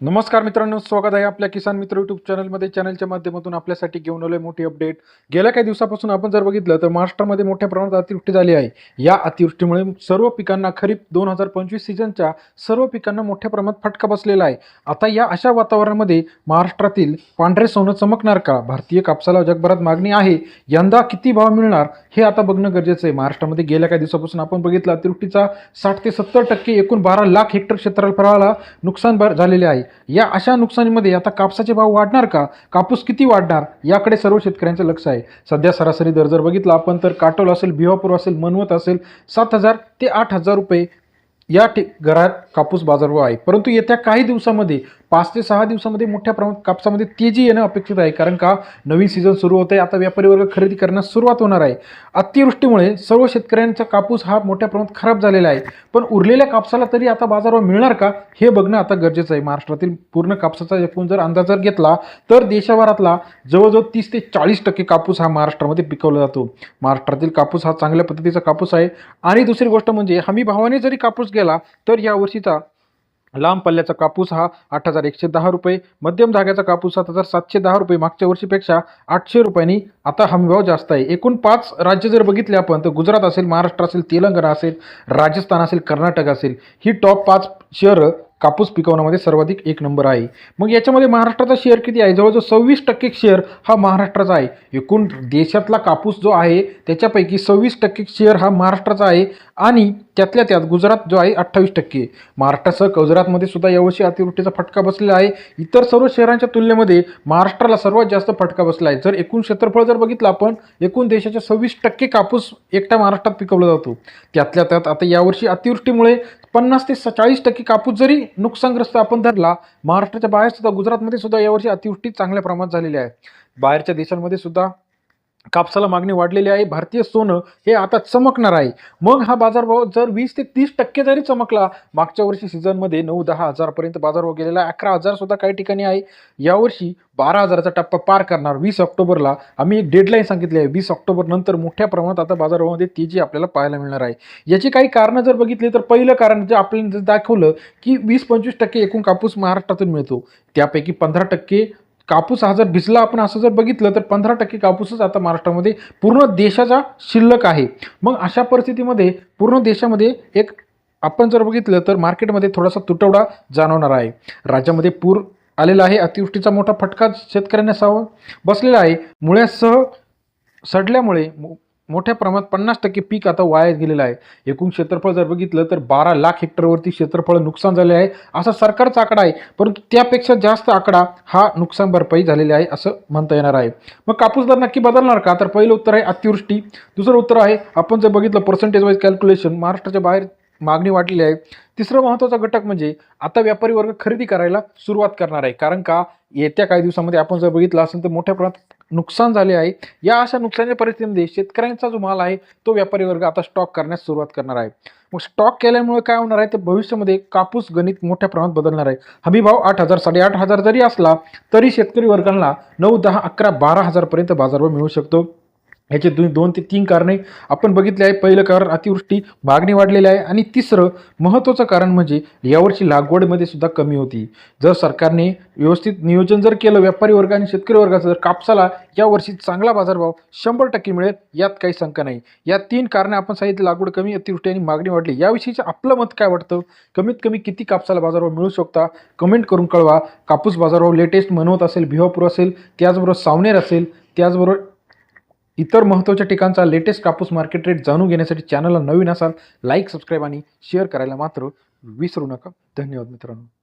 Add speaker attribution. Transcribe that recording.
Speaker 1: नमस्कार मित्रांनो स्वागत आहे आपल्या किसान मित्र युट्यूब चॅनलमध्ये चॅनलच्या माध्यमातून आपल्यासाठी घेऊन आलोय मोठी अपडेट गेल्या काही दिवसापासून आपण जर बघितलं तर महाराष्ट्रामध्ये मोठ्या प्रमाणात अतिवृष्टी झाली आहे. या अतिवृष्टीमुळे सर्व पिकांना खरीप दोन हजार पंचवीस सीझनच्या सर्व पिकांना मोठ्या प्रमाणात फटका बसलेला आहे. आता या अशा वातावरणामध्ये महाराष्ट्रातील पांढरे सोनं चमकणार का? भारतीय कापसाला जगभरात मागणी आहे. यंदा किती भाव मिळणार हे आता बघणं गरजेचं आहे. महाराष्ट्रामध्ये गेल्या काही दिवसापासून आपण बघितलं अतिवृष्टीचा साठ ते सत्तर टक्के एकूण बारा लाख हेक्टर क्षेत्रफळाला नुकसान भर झालेले आहे. या अशा नुकसानीमध्ये आता कापसाचे भाव वाढणार का? कापूस किती वाढणार? याकडे सर्व शेतकऱ्यांचं लक्ष आहे. सध्या सरासरी दर जर बघितला आपण तर काटोल असेल भिवापूर असेल मनवत असेल सात हजार ते आठ हजार रुपये या ठि घरात कापूस बाजारभाव आहे. परंतु येत्या काही दिवसामध्ये पाच ते सहा दिवसामध्ये मोठ्या प्रमाणात कापसामध्ये तेजी येणं अपेक्षित आहे. कारण का? नवीन सीझन सुरू होत आहे. आता व्यापारी वर्ग खरेदी करण्यास सुरुवात होणार आहे. अतिवृष्टीमुळे सर्व शेतकऱ्यांचा कापूस हा मोठ्या प्रमाणात खराब झालेला आहे. पण उरलेल्या कापसाला तरी आता बाजारवर मिळणार का? हे बघणं आता गरजेचं आहे. महाराष्ट्रातील पूर्ण कापसाचा एकूण जर अंदाज जर घेतला तर देशभरातला जवळजवळ तीस ते चाळीस टक्के कापूस हा महाराष्ट्रामध्ये पिकवला जातो. महाराष्ट्रातील कापूस हा चांगल्या पद्धतीचा कापूस आहे. आणि दुसरी गोष्ट म्हणजे हमी भावाने जरी कापूस गेला तर यावर्षीचा लांब पल्ल्याचा कापूस हा आठ हजार एकशे दहा रुपये मध्यम धाग्याचा कापूस सात हजार सातशे दहा रुपये मागच्या वर्षीपेक्षा आठशे रुपयांनी आता हमीभाव जास्त आहे. एकूण पाच राज्य जर बघितले आपण तर गुजरात असेल महाराष्ट्र असेल तेलंगणा असेल राजस्थान असेल कर्नाटक असेल ही टॉप पाच शहरं कापूस पिकवण्यामध्ये सर्वाधिक एक नंबर आहे. मग याच्यामध्ये महाराष्ट्राचा शेअर किती आहे? जवळजवळ सव्वीस टक्के शेअर हा महाराष्ट्राचा आहे. एकूण देशातला कापूस जो आहे त्याच्यापैकी सव्वीस टक्के शेअर हा महाराष्ट्राचा आहे. आणि त्यातल्या त्यात गुजरात जो आहे अठ्ठावीस टक्के. महाराष्ट्रासह गुजरातमध्ये सुद्धा यावर्षी अतिवृष्टीचा फटका बसलेला आहे. इतर सर्व शहरांच्या तुलनेमध्ये महाराष्ट्राला सर्वात जास्त फटका बसला आहे. जर एकूण क्षेत्रफळ जर बघितलं आपण एकूण देशाच्या सव्वीस टक्के कापूस एकट्या महाराष्ट्रात पिकवला जातो. त्यातल्या त्यात आता यावर्षी अतिवृष्टीमुळे पन्नास ते चाळीस टक्के कापूस जरी नुकसानग्रस्त आपण धरला महाराष्ट्राच्या बाहेर सुद्धा गुजरातमध्ये सुद्धा यावर्षी अतिवृष्टी चांगल्या प्रमाणात झालेली आहे. बाहेरच्या देशांमध्ये सुद्धा कापसाला मागणी वाढलेली आहे. भारतीय सोनं हे आता चमकणार आहे. मग हा बाजारभाव जर वीस ते तीस टक्के जरी चमकला मागच्या वर्षी सीझनमध्ये नऊ दहा हजारपर्यंत बाजारभाव गेलेला आहे. अकरा हजार सुद्धा काही ठिकाणी आहे. यावर्षी बारा हजाराचा टप्पा पार करणार. वीस ऑक्टोबरला आम्ही एक डेडलाईन सांगितली आहे. वीस ऑक्टोबर नंतर मोठ्या प्रमाणात आता बाजारभावामध्ये तेजी आपल्याला पाहायला मिळणार आहे. याची काही कारणं जर बघितली तर पहिलं कारण जे आपल्याला जर दाखवलं की वीस पंचवीस टक्के एकूण कापूस महाराष्ट्रातून मिळतो. त्यापैकी पंधरा टक्के कापूस हा जर भिजला आपण असं जर बघितलं तर पंधरा टक्के कापूसच आता महाराष्ट्रामध्ये पूर्ण देशाचा शिल्लक आहे. मग अशा परिस्थितीमध्ये पूर्ण देशामध्ये एक आपण जर बघितलं तर मार्केटमध्ये थोडासा तुटवडा जाणवणार आहे. राज्यामध्ये पूर आलेला आहे अतिवृष्टीचा मोठा फटका शेतकऱ्यांना साव बसलेला आहे. मुळ्यासह सडल्यामुळे मोठ्या प्रमाणात पन्नास टक्के पीक आता वाया गेलेलं आहे. एकूण क्षेत्रफळ जर बघितलं तर बारा लाख हेक्टरवरती क्षेत्रफळ नुकसान झाले आहे. असा सरकारचा आकडा आहे. परंतु त्यापेक्षा जास्त आकडा हा नुकसान भरपाई झालेली आहे असं म्हणता येणार आहे. मग कापूस दर नक्की बदलणार का? तर पहिलं उत्तर आहे अतिवृष्टी. दुसरं उत्तर आहे आपण जर बघितलं पर्सेंटेज वाईज कॅल्क्युलेशन महाराष्ट्राच्या बाहेर मागणी वाढलेली आहे. तिसरं महत्त्वाचा घटक म्हणजे आता व्यापारी वर्ग खरेदी करायला सुरुवात करणार आहे. कारण का? येत्या काही दिवसामध्ये आपण जर बघितलं असेल तर मोठ्या प्रमाणात नुकसान झाले आहे. या अशा नुकसानाच्या परिस्थितीमध्ये शेतकऱ्यांचा जो माल आहे तो व्यापारी वर्ग आता स्टॉक करण्यास सुरुवात करणार आहे. मग स्टॉक केल्यामुळे काय होणार आहे? तर भविष्यामध्ये कापूस गणित मोठ्या प्रमाणात बदलणार आहे. हमी भाव आठ हजार साडेआठ हजार जरी असला तरी शेतकरी वर्गांना नऊ दहा अकरा बारा हजारपर्यंत बाजारभाव मिळू शकतो. याचे दोन दोन ते तीन कारणे आपण बघितले आहे. पहिलं कारण अतिवृष्टी मागणी वाढलेली आहे. आणि तिसरं महत्त्वाचं कारण म्हणजे यावर्षी लागवडमध्ये सुद्धा कमी होती. जर सरकारने व्यवस्थित नियोजन जर केलं व्यापारी वर्ग आणि शेतकरी वर्गाचं जर कापसाला यावर्षी चांगला बाजारभाव शंभर टक्के मिळेल यात काही शंका नाही. या तीन कारणे आपण सांगितलं लागवड कमी अतिवृष्टी आणि मागणी वाढली. याविषयीचं आपलं मत काय वाटतं? कमीत कमी किती कापसाला बाजारभाव मिळू शकता? कमेंट करून कळवा. कापूस बाजारभाव लेटेस्ट मनवत असेल भिवापूर असेल त्याचबरोबर सावनेर असेल त्याचबरोबर इतर महत्त्वाच्या ठिकाणचा लेटेस्ट कापूस मार्केट रेट जाणून घेण्यासाठी चॅनलला नवीन असाल लाईक सबस्क्राईब आणि शेअर करायला मात्र विसरू नका. धन्यवाद मित्रांनो.